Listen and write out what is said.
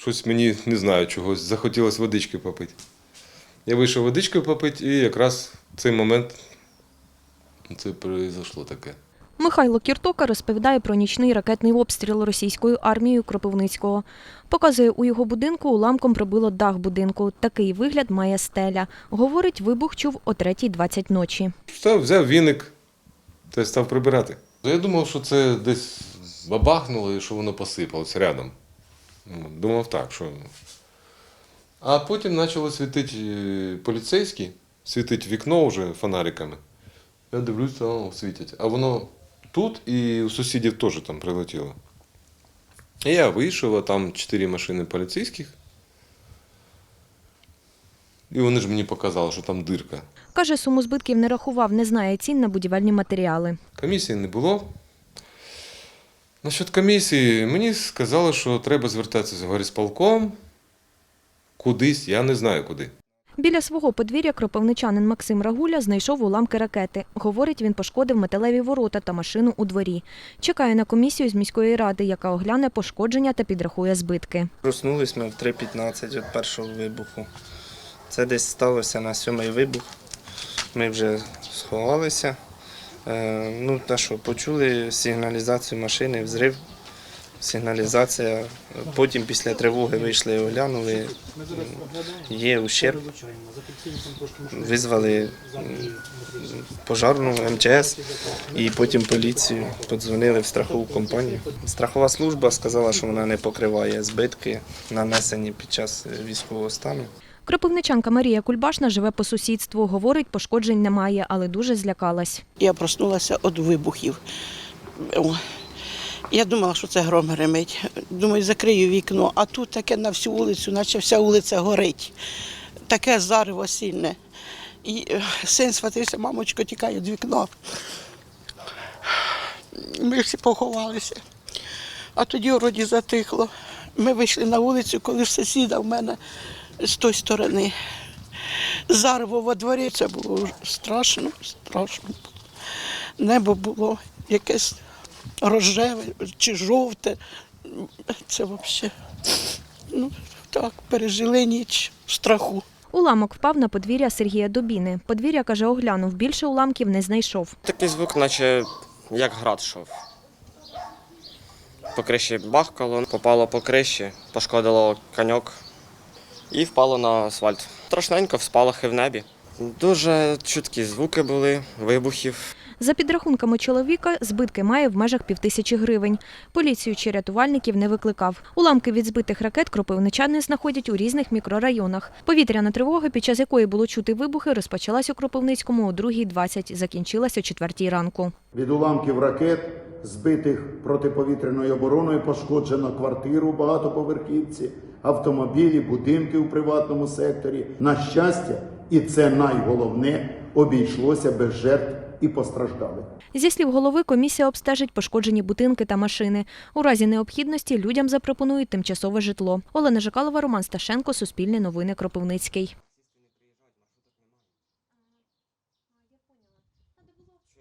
Щось мені не знаю чогось, захотілося водички попити. Я вийшов водичкою попити, і якраз в цей момент це произошло таке. Михайло Кіртока розповідає про нічний ракетний обстріл російською армією Кропивницького. Показує, у його будинку уламком пробило дах будинку. Такий вигляд має стеля. Говорить, вибух чув о 3.20 ночі. Став, взяв віник та став прибирати. Я думав, що це десь бабахнуло і що воно посипалось рядом. Думав так, що. А потім почало світити е, поліцейські, світить вікно вже фонариками. Я дивлюся, о, світять. А воно тут і у сусідів теж там прилетіло. І я вийшов, а там чотири машини поліцейських. І вони ж мені показали, що там дирка. Каже, суму збитків не рахував, не знає цін на будівельні матеріали. Комісії не було. Насчет комісії, мені сказали, що треба звертатися з горісполком кудись, я не знаю куди. Біля свого подвір'я кропивничанин Максим Рагуля знайшов уламки ракети. Говорить, він пошкодив металеві ворота та машину у дворі. Чекає на комісію з міської ради, яка огляне пошкодження та підрахує збитки. Проснулись ми в 3.15 від першого вибуху. Це десь сталося на сьомий вибух. Ми вже сховалися. Е, ну, та що, почули сигналізацію машини, взрив, сигналізація. Потім після тривоги вийшли оглянули. Є ущерб. Визвали пожарну МЧС і потім поліцію. Подзвонили в страхову компанію. Страхова служба сказала, що вона не покриває збитки, нанесені під час військового стану. Кропивничанка Марія Кульбашна живе по сусідству. Говорить, пошкоджень немає, але дуже злякалась. Я проснулася від вибухів. Я думала, що це гром гремить. Думаю, закрию вікно, а тут таке на всю вулицю, наче вся вулиця горить. Таке зарево сильне. І е, син схватився, мамочко, тікає від вікна. Ми всі поховалися. А тоді вроді затихло. Ми вийшли на вулицю, коли сусіда в мене з тої сторони. Зарево во дворі це було страшно, страшно. Небо було якесь рожеве чи жовте. Це взагалі. Ну, так, пережили ніч страху. Уламок впав на подвір'я Сергія Дубіни. Подвір'я, каже, оглянув. Більше уламків не знайшов. Такий звук, наче як град йшов. По криші бахкало, попало по криші, пошкодило коньок і впало на асфальт. Страшненько, спалахи в небі. Дуже чуткі звуки були, вибухів. За підрахунками чоловіка, збитки має в межах півтисячі гривень. Поліцію чи рятувальників не викликав. Уламки від збитих ракет кропивничани знаходять у різних мікрорайонах. Повітряна тривога, під час якої було чути вибухи, розпочалась у Кропивницькому о 2.20, закінчилась о 4 ранку. Від уламків ракет, збитих протиповітряною обороною, пошкоджено квартиру багатоповерхівці, автомобілі, будинки у приватному секторі. На щастя, і це найголовне, обійшлося без жертв і постраждалих. Зі слів голови, комісія обстежить пошкоджені будинки та машини. У разі необхідності людям запропонують тимчасове житло. Олена Жикалова, Роман Сташенко, Суспільне новини Кропивницький.